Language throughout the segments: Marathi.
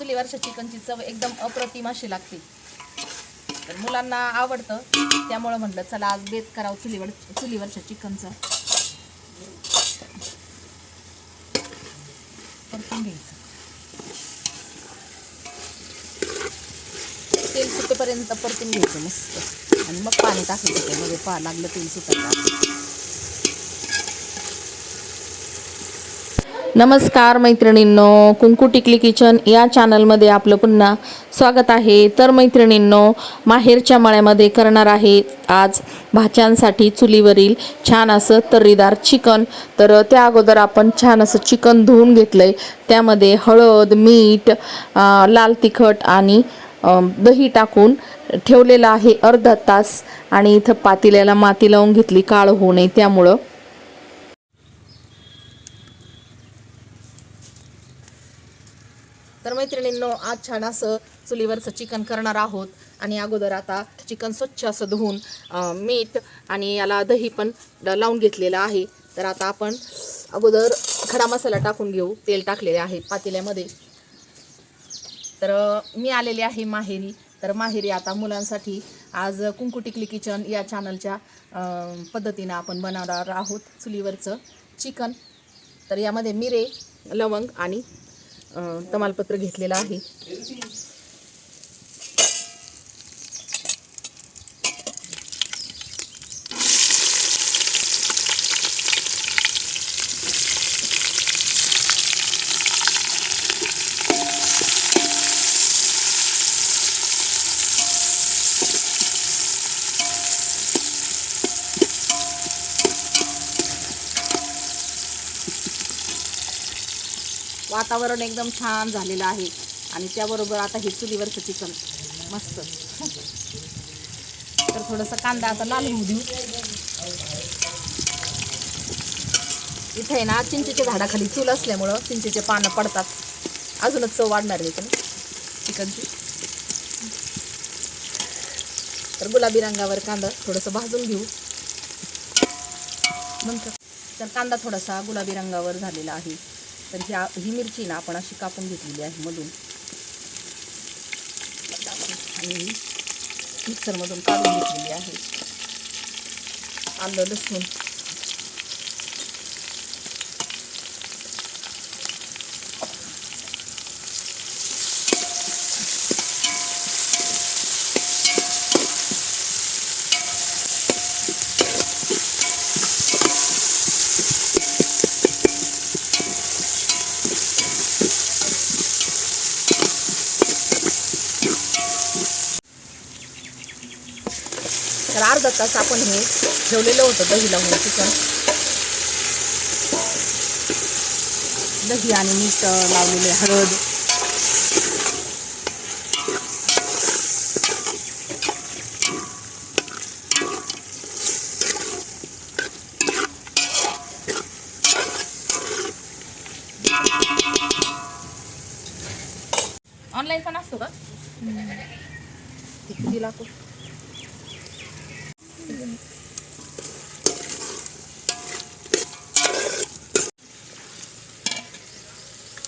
चुलीवरच्या चिकनची चव एकदम अप्रतिम अशी लागते. तर मुलांना आवडतं त्यामुळं म्हटलं चला आज बेत करावं चुलीवर चुलीवरच्या चिकनचं. परतून घ्यायचं. तेल सुटेपर्यंत परतून घ्यायचं मस्त. आणि मग पाणी टाकायचं त्यामध्ये. पा लागलं तेल सुटायला. नमस्कार मैत्रिणींनो कुंकू टिकली किचन या चॅनलमध्ये आपलं पुन्हा स्वागत आहे. तर मैत्रिणींनो माहेरच्या मळ्यामध्ये करणार आहे आज भाच्यांसाठी चुलीवरील छान असं तर्रीदार चिकन. तर त्या अगोदर आपण छान असं चिकन धुवून घेतलं आहे त्यामध्ये हळद मीठ लाल तिखट आणि दही टाकून ठेवलेलं आहे अर्धा तास. आणि इथं पातेल्याला माती लावून घेतली काळ होऊ नये त्यामुळं तर मैत्रिणींनो आज छान असं चुलीवरचं चिकन करणार आहोत. आणि अगोदर आता चिकन स्वच्छ असं धुवून मीठ आणि याला दही पण लावून घेतलेलं आहे. तर आता आपण अगोदर खडा मसाला टाकून घेऊ. तेल टाकलेले आहे पातेल्यामध्ये. तर मी आलेले आहे माहेरी. तर माहेरी आता मुलांसाठी आज कुंकू टिकली किचन या चॅनलच्या पद्धतीनं आपण बनवणार आहोत चुलीवरचं चिकन. तर यामध्ये मिरे लवंग आणि तमालपत्र घेतलेलं आहे. वातावरण एकदम छान झालेलं आहे. आणि त्याबरोबर आता हे चुलीवरचं चिकन मस्त. तर थोडंसं कांदा आता लाल होऊ देऊ. इथे आहे ना चिंचेच्या झाडाखाली चूल असल्यामुळं चिंचेचे पानं पडतात. अजूनच चव वाढणार आहे त्याने चिकनची. तर गुलाबी रंगावर कांदा थोडंसं भाजून घेऊ. नंतर तर कांदा थोडासा गुलाबी रंगावर झालेला आहे. तर ह्या ही मिरची ना आपण अशी कापून घेतलेली आहे मधून. आणि मिक्सरमधून काढून घेतलेली आहे. आलं लसूण. अर्धा तास आपण हे ठेवलेलं होतं दही लावून चिकन. दही आणि मीठ लावलेले हळद. ऑनलाईन पण असतो का? किती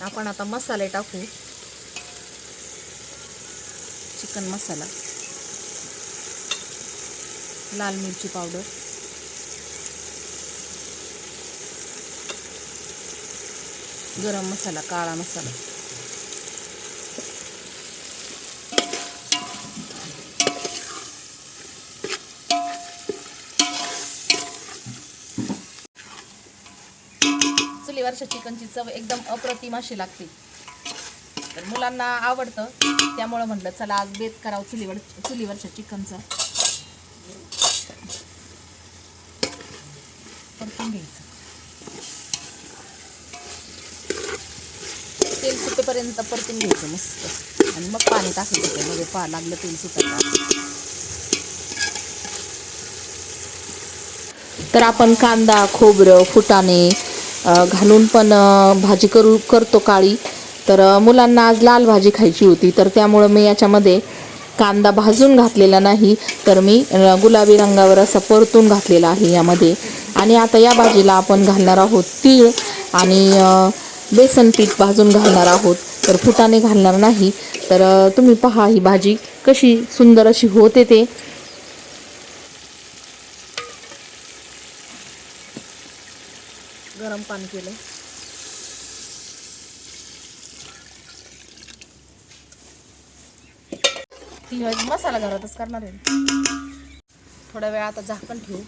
आपण आता मसाले टाकू. चिकन मसाला. लाल मिरची पावडर. गरम मसाला काळा मसाला. चिकन चिकनची चव एकदम अप्रतिम अशी लागते. तर मुलांना आवडतं त्यामुळं म्हटलं चला आज बेत करावं चुलीवर चुलीवरच्या चिकनचं. परतून घ्यायचं. तेल सुटेपर्यंत परतून घ्यायचं मस्त. आणि मग पाणी टाकायचं त्यामध्ये. पा लागलं तेल सुटायला. तर आपण कांदा खोबरं फुटाणे घालून पण भाजी करू करतो काळी. तर मुलांना आज लाल भाजी खायची होती. तर त्यामुळं मी याच्यामध्ये कांदा भाजून घातलेला नाही. तर मी गुलाबी रंगावर असा परतून घातलेला आहे यामध्ये. आणि आता या भाजीला आपण घालणार आहोत तीळ आणि बेसन पीठ भाजून घालणार आहोत. तर फुटाने घालणार नाही. तर तुम्ही पहा ही भाजी कशी सुंदर अशी होते ते. गरम पाणी केलं. ती मसाला घरातच करणार आहे. थोड्या वेळ आता झाकण ठेवू.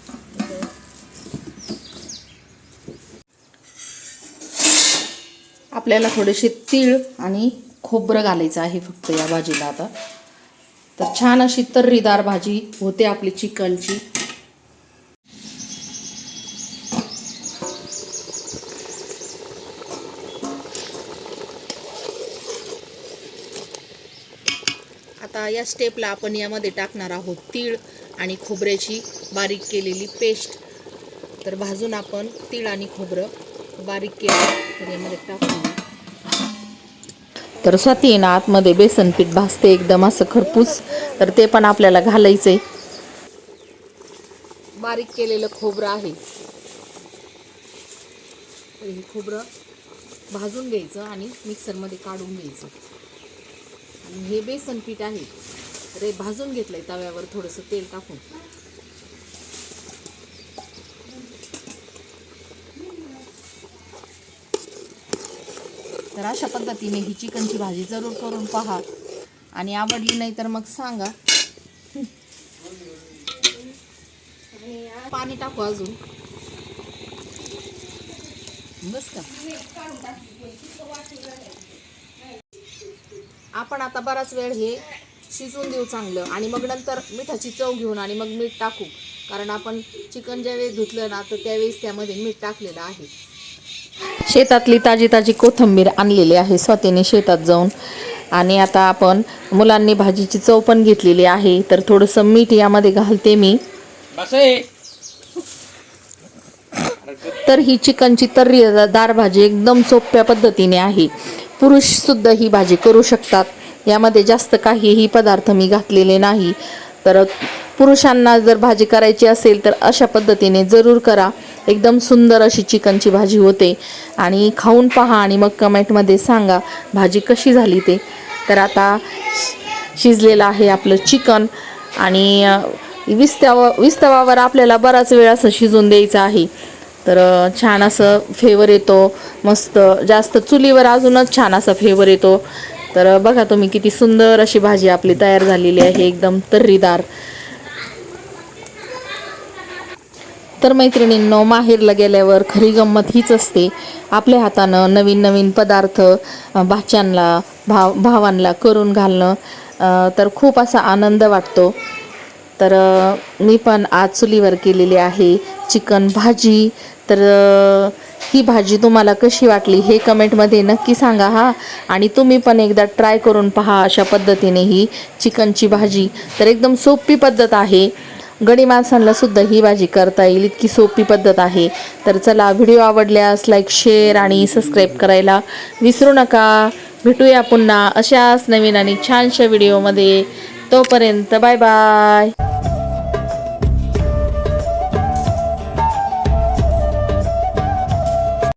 आपल्याला थोडेसे तीळ आणि खोबरं घालायचं आहे फक्त या भाजीला आता. तर छान अशी तर्रीदार भाजी होते आपली चिकनची. आता या स्टेपला आपण यामध्ये टाकणार आहोत तीळ आणि खोबऱ्याची बारीक केलेली पेस्ट. तर भाजून आपण तीळ आणि खोबरं बारीक केलं. तर यामध्ये टाकून तर स्वाती ना आतमध्ये बेसन पीठ भाजते एकदम असं खरपूस. तर ते पण आपल्याला घालायचं आहे बारीक केलेलं खोबरं आहे. तर हे खोबरं भाजून घ्यायचं आणि मिक्सरमध्ये काढून घ्यायचं. आणि हे बेसन पीठ आहे. रे भाजून भाजून घेतलंय तव्यावर थोडंसं तेल टाकून. तर अशा पद्धतीने ही चिकनची भाजी जरूर करून पहा. आणि आवडली नाही तर मग सांगा. पाणी टाकू अजून. बस का? आपण आता बराच वेळ हे शिजवून देऊ चांगलं. आणि मग नंतर मिठाची चव घेऊन आणि मग मीठ टाकू. कारण आपण चिकन ज्यावेळेस धुतलं ना तर त्यावेळेस त्यामध्ये मीठ टाकलेलं आहे. शेतातली ताजी ताजी कोथिंबीर आणलेली आहे स्वतःने शेतात जाऊन. आणि आता आपण मुलांनी भाजीची चव पण घेतलेली आहे. तर थोडंसं मीठ यामध्ये घालते मी. तर ही चिकनची तर्रीदार भाजी एकदम सोप्या पद्धतीने आहे. पुरुषसुद्धा ही भाजी करू शकतात. यामध्ये जास्त काहीही पदार्थ मी घातलेले नाही. तर पुरुषांना जर भाजी करायची असेल तर अशा पद्धतीने जरूर करा. एकदम सुंदर अशी चिकनची भाजी होते. आणि खाऊन पहा आणि मग कमेंटमध्ये सांगा भाजी कशी झाली ते. तर आता शिजलेलं आहे आपलं चिकन. आणि विस्तवा विस्तवावर आपल्याला बराच वेळ असं शिजून द्यायचं आहे. तर छान असं फेवर येतो मस्त जास्त चुलीवर अजूनच छान असा फेवर येतो. तर बघा तुम्ही किती सुंदर अशी भाजी आपली तयार झालेली आहे एकदम तर्रीदार. तर मैत्रिणींनो माहेरला गेल्यावर खरी गंमत हीच असते. आपल्या हातानं नवीन नवीन पदार्थ भाच्यांना भाव भावांना करून घालणं तर खूप असा आनंद वाटतो. तर मी पण आज चुलीवर केलेली आहे चिकन भाजी. तर ही भाजी तुम्हाला कशी वाटली हे कमेंटमध्ये नक्की सांगा हा. आणि तुम्ही पण एकदा ट्राय करून पहा अशा पद्धतीने ही चिकनची भाजी. तर एकदम सोपी पद्धत आहे. गडी माणसांना सुद्धा ही भाजी करता येईल इतकी सोपी पद्धत आहे. तर चला व्हिडिओ आवडल्यास लाईक शेअर आणि सबस्क्राईब करायला विसरू नका. भेटूया पुन्हा अशाच नवीन आणि छानशा व्हिडिओमध्ये. तोपर्यंत बाय बाय.